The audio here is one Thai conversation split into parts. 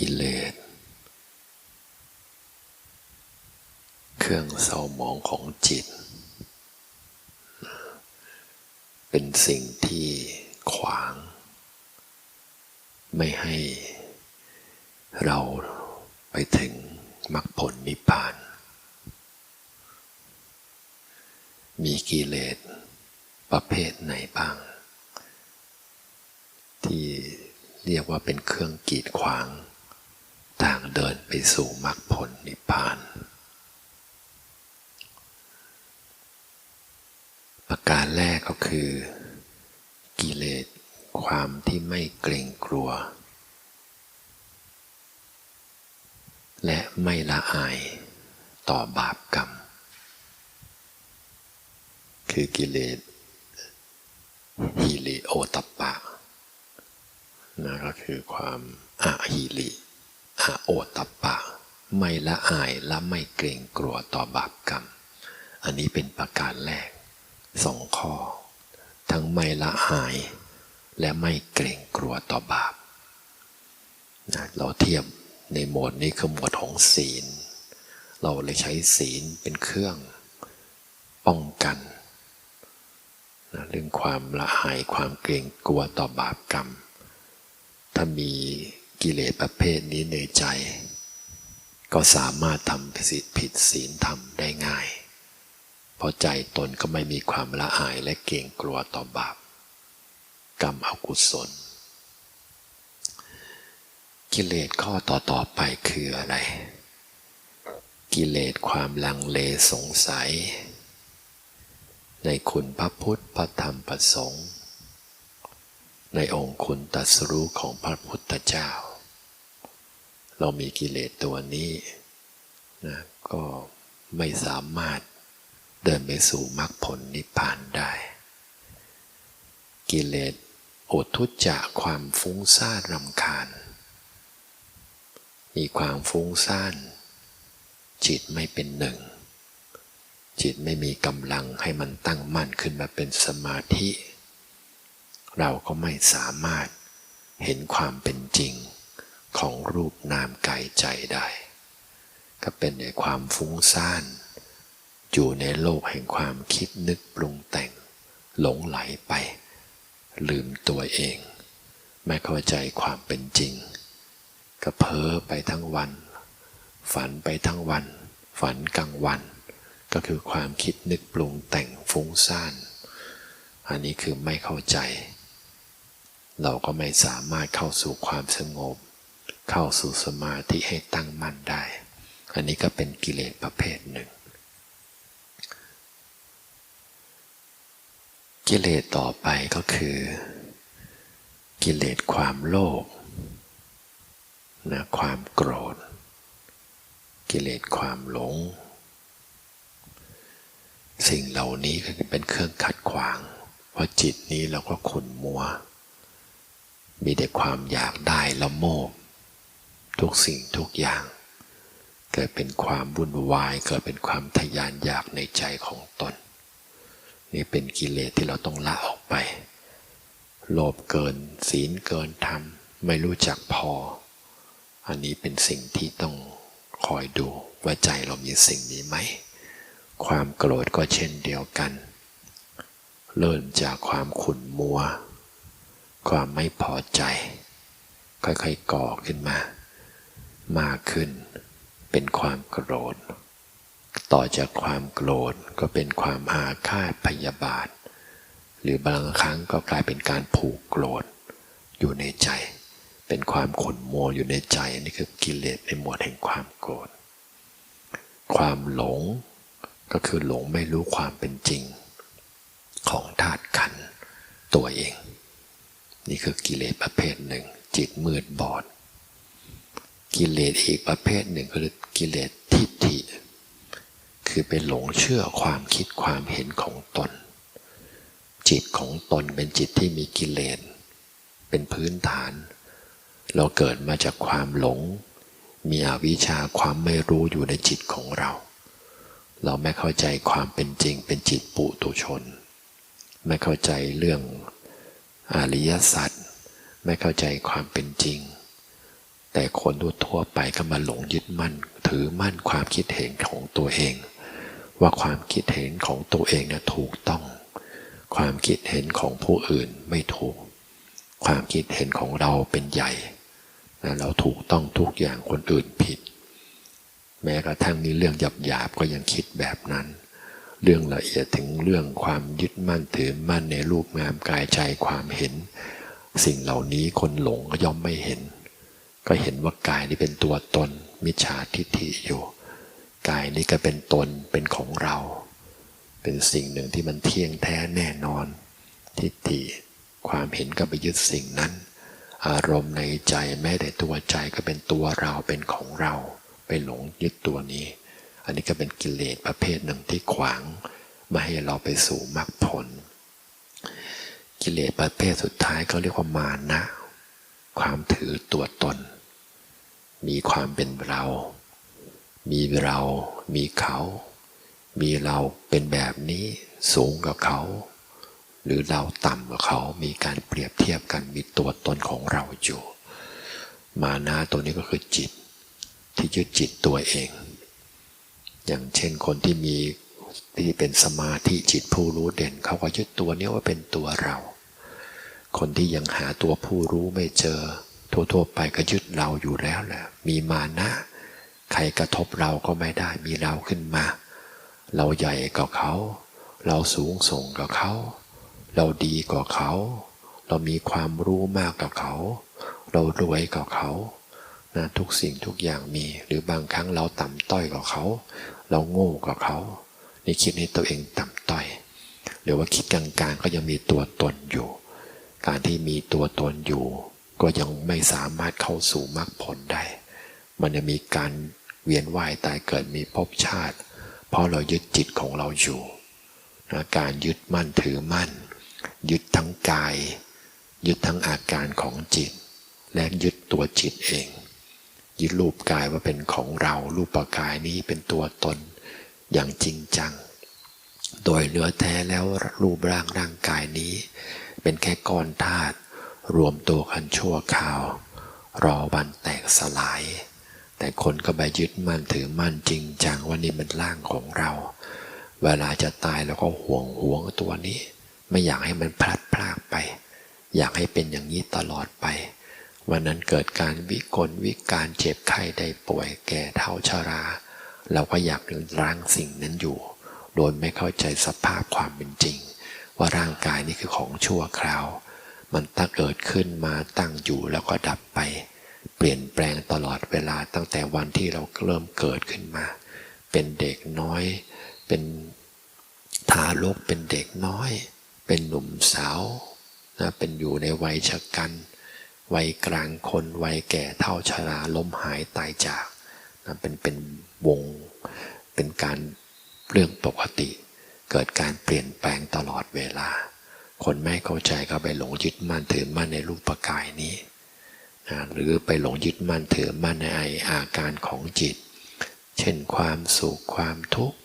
กิเลส เครื่องเศร้าหมองของจิต เป็นสิ่งที่ขวาง ไม่ให้เราไปถึงมรรคผลนิพพาน มีกิเลสประเภทไหนบ้าง ที่เรียกว่าเป็นเครื่องกีดขวาง ทางเดินไปสู่มรรคผลนิพพาน ประการแรกก็คือ กิเลสความที่ไม่เกรงกลัว และไม่ละอายต่อบาปกรรม คือกิเลสฮิริโอตปปะนะก็คือความอาหิริ อโอตปปะ ไม่ละอายและไม่เกรงกลัวต่อบาปกรรม อันนี้เป็นประการแรกสองข้อ ทั้งไม่ละอาย และไม่เกรงกลัวต่อบาปนะเราเทียบในโหมดนี้คือหมวดของศีล เราเลยใช้ศีลเป็นเครื่องป้องกันนะเรื่องความละอายความเกรงกลัวต่อบาปกรรม ถ้ามี กิเลสประเภทนี้ในใจ ก็สามารถทำผิดผิดศีลทำได้ง่าย เพราะใจตนก็ไม่มีความละอายและเกรงกลัวต่อบาปกรรมอกุศล กิเลสข้อต่อๆไปคืออะไร กิเลสความลังเลสงสัย ในคุณพระพุทธพระธรรมพระสงฆ์ ในองค์คุณตัสรู้ของพระพุทธเจ้า เรามีกิเลสตัวนี้นะก็ไม่สามารถเดินไปสู่มรรคผลนิพพานได้ กิเลสโอทุจจะความฟุ้งซ่านรำคาญ มีความฟุ้งซ่านจิตไม่เป็นหนึ่ง จิตไม่มีกำลังให้มันตั้งมั่นขึ้นมาเป็นสมาธิ เราก็ไม่สามารถเห็นความเป็นจริงของรูปนามกายใจได้ ก็เป็นในความฟุ้งซ่าน อยู่ในโลกแห่งความคิดนึกปรุงแต่ง หลงไหลไป ลืมตัวเอง ไม่เข้าใจความเป็นจริง ก็เพ้อไปทั้งวัน ฝันไปทั้งวัน ฝันกลางวัน ก็คือความคิดนึกปรุงแต่งฟุ้งซ่าน อันนี้คือไม่เข้าใจ เราก็ไม่สามารถเข้าสู่ความสงบ เข้าสู่สมาธิให้ตั้งมั่นได้ อันนี้ก็เป็นกิเลสประเภทหนึ่ง กิเลสต่อไปก็คือ กิเลสความโลภนะความโกรธ กิเลสความหลง สิ่งเหล่านี้ก็เป็นเครื่องขัดขวาง เพราะจิตนี้เราก็ขุนมัว มีแต่ความอยากได้ละโมบ ทุกสิ่งทุกอย่าง เกิดเป็นความวุ่นวาย เกิดเป็นความทยานอยากในใจของตน นี่เป็นกิเลสที่เราต้องละออกไป โลภเกิน ศีลเกินธรรม ไม่รู้จักพอ อันนี้เป็นสิ่งที่ต้องคอยดูว่าใจเรามีสิ่งนี้ไหม ความโกรธก็เช่นเดียวกัน เริ่มจากความขุ่นมัว ความไม่พอใจ ค่อยๆก่อขึ้นมา มากขึ้น เป็นความโกรธ ต่อจากความโกรธก็เป็นความอาฆาตพยาบาท หรือบางครั้งก็กลายเป็นการผูกโกรธ อยู่ในใจ เป็นความขุ่นมัวอยู่ในใจนี่คือกิเลสในหมวดแห่งความโกรธ ความหลงก็คือหลงไม่รู้ความเป็นจริง ของธาตุขันตัวเอง นี่คือกิเลสประเภทหนึ่ง จิตมืดบอด กิเลสอีกประเภทหนึ่งคือกิเลสทิฏฐิ คือเป็นหลงเชื่อความคิดความเห็นของตน จิตของตนเป็นจิตที่มีกิเลสเป็นพื้นฐาน เราเกิดมาจากความหลง มีอวิชชาความไม่รู้อยู่ในจิตของเรา เราไม่เข้าใจความเป็นจริงเป็นจิตปุตุชน ไม่เข้าใจเรื่อง อริยสัจไม่เข้าใจความเป็นจริง แต่คนทั่วไปก็มาหลงยึดมั่น ถือมั่นความคิดเห็นของตัวเอง ว่าความคิดเห็นของตัวเองนะถูกต้อง ความคิดเห็นของผู้อื่นไม่ถูก ความคิดเห็นของเราเป็นใหญ่นะเราถูกต้องทุกอย่างคนอื่นผิด แม้กระทั่งมีเรื่องหยาบๆก็ยังคิดแบบนั้น เรื่องละเอียดถึงเรื่องความยึดมั่นถือมั่นในรูปงามกายใจความเห็น สิ่งเหล่านี้คนหลงก็ย่อมไม่เห็น ก็เห็นว่ากายนี้เป็นตัวตน มิจฉาทิฏฐิอยู่ กายนี้ก็เป็นตนเป็นของเรา เป็นสิ่งหนึ่งที่มันเที่ยงแท้แน่นอน ทิฏฐิความเห็นก็ไปยึดสิ่งนั้น อารมณ์ในใจแม้แต่ตัวใจก็เป็นตัวเราเป็นของเรา ไปหลงยึดตัวนี้ อันนี้ก็เป็นกิเลสประเภทหนึ่งที่ขวางไม่ให้เราไปสู่มรรคผล กิเลสประเภทสุดท้ายเขาเรียกว่ามานะ ความถือตัวตน มีความเป็นเรา มีเรา มีเขา มีเราเป็นแบบนี้สูงกว่าเขา หรือเราต่ำกว่าเขา มีการเปรียบเทียบกันมีตัวตนของเราอยู่ มานะตัวนี้ก็คือจิต ที่ยึดจิตตัวเอง อย่างเช่นคนที่มีที่เป็นสมาธิจิตผู้รู้เด่น เขาก็ยึดตัวนี้ว่าเป็นตัวเรา คนที่ยังหาตัวผู้รู้ไม่เจอ ทั่วๆไปก็ยึดเราอยู่แล้วแหละมีมานะใครกระทบเราก็ไม่ได้มีเราขึ้นมา เราใหญ่กว่าเขา เราสูงส่งกว่าเขา เราดีกว่าเขา เรามีความรู้มากกว่าเขา เรารวยกว่าเขา นะทุกสิ่งทุกอย่างมี หรือบางครั้งเราต่ำต้อยกว่าเขา เราโง่กว่าเขา นี่คิดให้ตัวเองต่ำต้อย หรือว่าคิดกลางๆก็ยังมีตัวตนอยู่ การที่มีตัวตนอยู่ ก็ยังไม่สามารถเข้าสู่มรรคผลได้ มันจะมีการเวียนว่ายตายเกิดมีภพชาติ เพราะเรายึดจิตของเราอยู่นะการยึดมั่นถือมั่น ยึดทั้งกาย ยึดทั้งอาการของจิต และยึดตัวจิตเอง ยึดรูปกายว่าเป็นของเรา รูปกายนี้เป็นตัวตนอย่างจริงจัง โดยเนื้อแท้แล้วรูปร่างร่างกายนี้ เป็นแค่ก้อนธาตุรวมตัวกันชั่วคราว รอวันแตกสลาย แต่คนก็ไปยึดมั่นถือมั่นจริงจังว่านี่เป็นร่างของเรา เวลาจะตายแล้วก็ห่วงห่วงตัวนี้ ไม่อยากให้มันพลัดพรากไป อยากให้เป็นอย่างนี้ตลอดไป วันนั้นเกิดการวิกลวิการเจ็บไข้ได้ป่วยแก่เท่าชารา เราก็อยากล้างสิ่งนั้นอยู่ โดยไม่เข้าใจสภาพความเป็นจริง ว่าร่างกายนี่คือของชั่วคราว มันตั้งเกิดขึ้นมาตั้งอยู่แล้วก็ดับไป เปลี่ยนแปลงตลอดเวลาตั้งแต่วันที่เราเริ่มเกิดขึ้นมา เป็นเด็กน้อย เป็นทารกเป็นเด็กน้อย เป็นหนุ่มสาวนะเป็นอยู่ในวัยชะกัน วัยกลางคนวัยแก่เท่าชราล้มหายตายจากนะเป็นเป็นวง เป็นการเรื่องปกติ เกิดการเปลี่ยนแปลงตลอดเวลา คนไม่เข้าใจก็ไปหลงยึดมั่นถือมั่นในรูปกายนี้นะหรือไปหลงยึดมั่นถือมั่นในอาการของจิต เช่นความสุขความทุกข์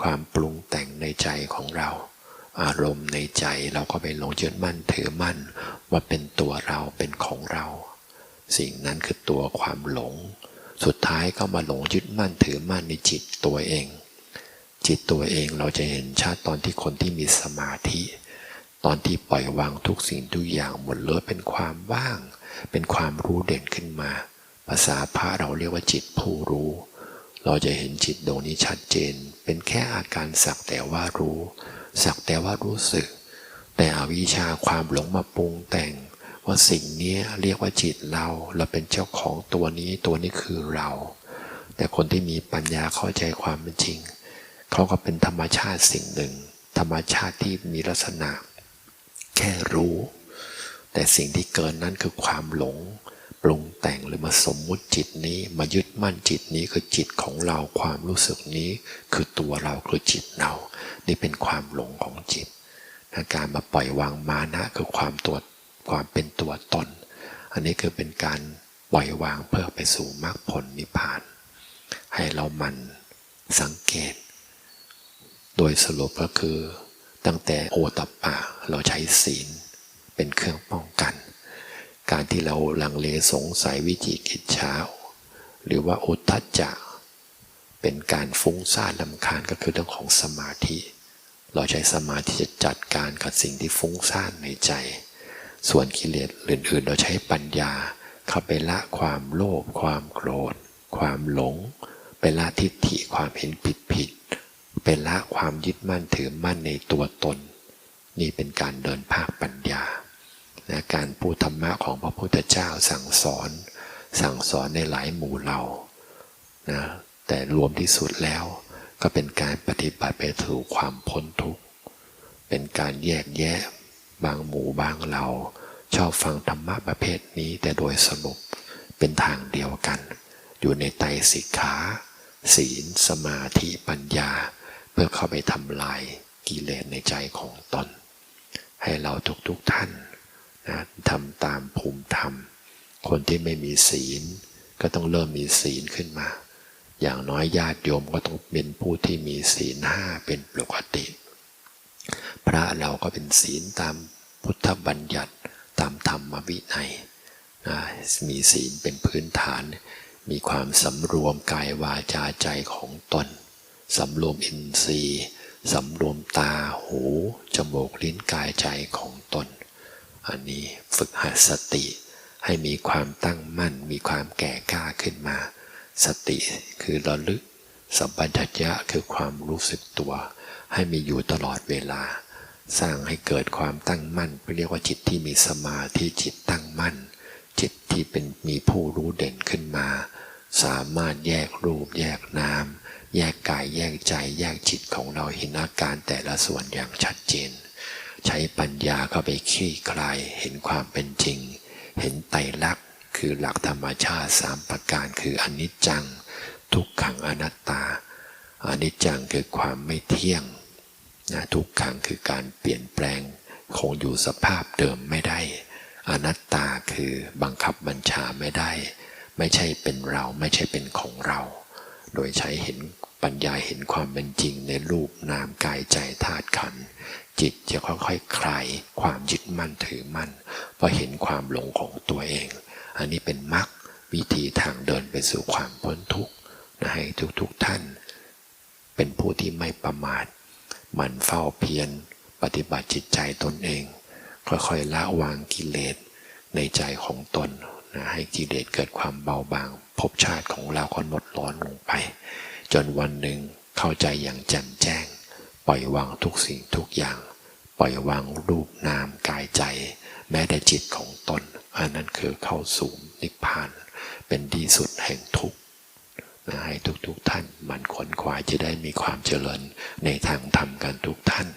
ความปรุงแต่งในใจของเรา อารมณ์ในใจเราก็ไปหลงยึดมั่นถือมั่น ว่าเป็นตัวเราเป็นของเรา สิ่งนั้นคือตัวความหลง สุดท้ายก็มาหลงยึดมั่นถือมั่นในจิตตัวเอง จิตตัวเองเราจะเห็นชัดตอนที่คนที่มีสมาธิ ตอนที่ปล่อยวางทุกสิ่งทุกอย่างหมดเลยเป็นความว่าง เป็นความรู้เด่นขึ้นมา ภาษาพระเราเรียกว่าจิตผู้รู้ เราจะเห็นจิตดวงนี้ชัดเจน เป็นแค่อาการสักแต่ว่ารู้ สักแต่ว่ารู้สึก แต่อวิชชาความหลงมาปรุงแต่ง ว่าสิ่งนี้เรียกว่าจิตเรา เราเป็นเจ้าของตัวนี้ตัวนี้คือเรา แต่คนที่มีปัญญาเข้าใจความเป็นจริง เขาก็เป็นธรรมชาติสิ่งหนึ่ง ธรรมชาติที่มีลักษณะ แค่รู้ แต่สิ่งที่เกินนั้นคือความหลง ปรุงแต่งหรือมาสมมุติจิตนี้ มายึดมั่นจิตนี้คือจิตของเราความรู้สึกนี้ คือตัวเราคือจิตเรา นี่เป็นความหลงของจิตการมาปล่อยวางมานะคือความตัวความเป็นตัวตน อันนี้คือเป็นการปล่อยวางเพื่อไปสู่มรรคผลนิพพาน ให้เรามันสังเกต โดยสรุปก็คือตั้งแต่โอตปปะเราใช้ศีลเป็นเครื่องป้องกัน การที่เราลังเลสงสัยวิจิกิจฉาหรือว่าอุทธัจจะ เป็นการฟุ้งซ่านลำคาญก็คือเรื่องของสมาธิ เราใช้สมาธิจะจัดการกับสิ่งที่ฟุ้งซ่านในใจ ส่วนกิเลสอื่นๆ เราใช้ปัญญาเข้าไปละความโลภความโกรธ ความหลง ไปละทิฏฐิความเห็นผิดผิดไปละความยึดมั่นถือมั่นในตัวตน นี่เป็นการเดินภาคปัญญา นะการพูดธรรมะของพระพุทธเจ้าสั่งสอน สั่งสอนในหลายหมู่เหล่านะแต่รวมที่สุดแล้วก็เป็นการปฏิบัติไปสู่ความพ้นทุกข์ เป็นการแยกแยะ บางหมู่บางเหล่า ชอบฟังธรรมะประเภทนี้แต่โดยสรุปเป็นทางเดียวกัน อยู่ในไตสิกขา ศีล สมาธิปัญญา เพื่อเข้าไปทำลายกิเลสในใจของตน ให้เราทุกๆทท่าน นะทำตามภูมิธรรม คนที่ไม่มีศีล ก็ต้องเริ่มมีศีลขึ้นมา อย่างน้อยญาติโยมก็ต้องเป็นผู้ที่มีศีลห้าเป็นปกติ พระเราก็เป็นศีลตามพุทธบัญญัติตามธรรมวินัยนะมีศีลเป็นพื้นฐาน มีความสำรวมกายวาจาใจของตนสำรวมอินทรีย์สำรวมตาหู จมูกลิ้นกายใจของตน อันนี้ฝึกหัดสติ ให้มีความตั้งมั่น มีความแก่กล้าขึ้นมา สติคือระลึก สัมปชัญญะคือความรู้สึกตัว ให้มีอยู่ตลอดเวลา สร้างให้เกิดความตั้งมั่นเรียกว่าจิตที่มีสมาธิจิตตั้งมั่น จิตที่เป็นมีผู้รู้เด่นขึ้นมา สามารถแยกรูป แยกนามแยกกายแยกใจแยกจิตของเราเห็นอาการแต่ละส่วนอย่างชัดเจน ใช้ปัญญาเข้าไปคลี่คลายเห็นความเป็นจริง เห็นไตรลักษณ์คือหลักธรรมชาติสามประการคืออนิจจัง ทุกขังอนัตตาอนิจจังคือความไม่เที่ยงนะทุกขังคือการเปลี่ยนแปลงคงอยู่สภาพเดิมไม่ได้ อนัตตาคือบังคับบัญชาไม่ได้ ไม่ใช่เป็นเราไม่ใช่เป็นของเรา โดยใช้เห็น ปัญญาเห็นความเป็นจริงในรูปนามกายใจธาตุขันธ์จิตจะค่อยๆคลายความยึดมั่นถือมั่นเพราะเห็นความหลงของตัวเอง อันนี้เป็นมรรควิธีทางเดินไปสู่ความพ้นทุกข์นะให้ทุกๆทท่าน เป็นผู้ที่ไม่ประมาทหมันเฝ้าเพียรปฏิบัติจิตใจตนเอง ค่อยๆละวางกิเลสในใจของตนนะให้กิเลสเกิดความเบาบางภพชาติของเราก็ลดร้อนลงไป จนวันหนึ่งเข้าใจอย่างแจ่มแจ้ง ปล่อยวางทุกสิ่งทุกอย่าง ปล่อยวางรูปนามกายใจ แม้แต่จิตของตนอันนั้นคือเข้าสู่นิพพาน เป็นที่สุดแห่งทุกข์นะให้ทุกๆทท่านมันขวนขวายจะได้มีความเจริญในทางธรรมกันทุกท่าน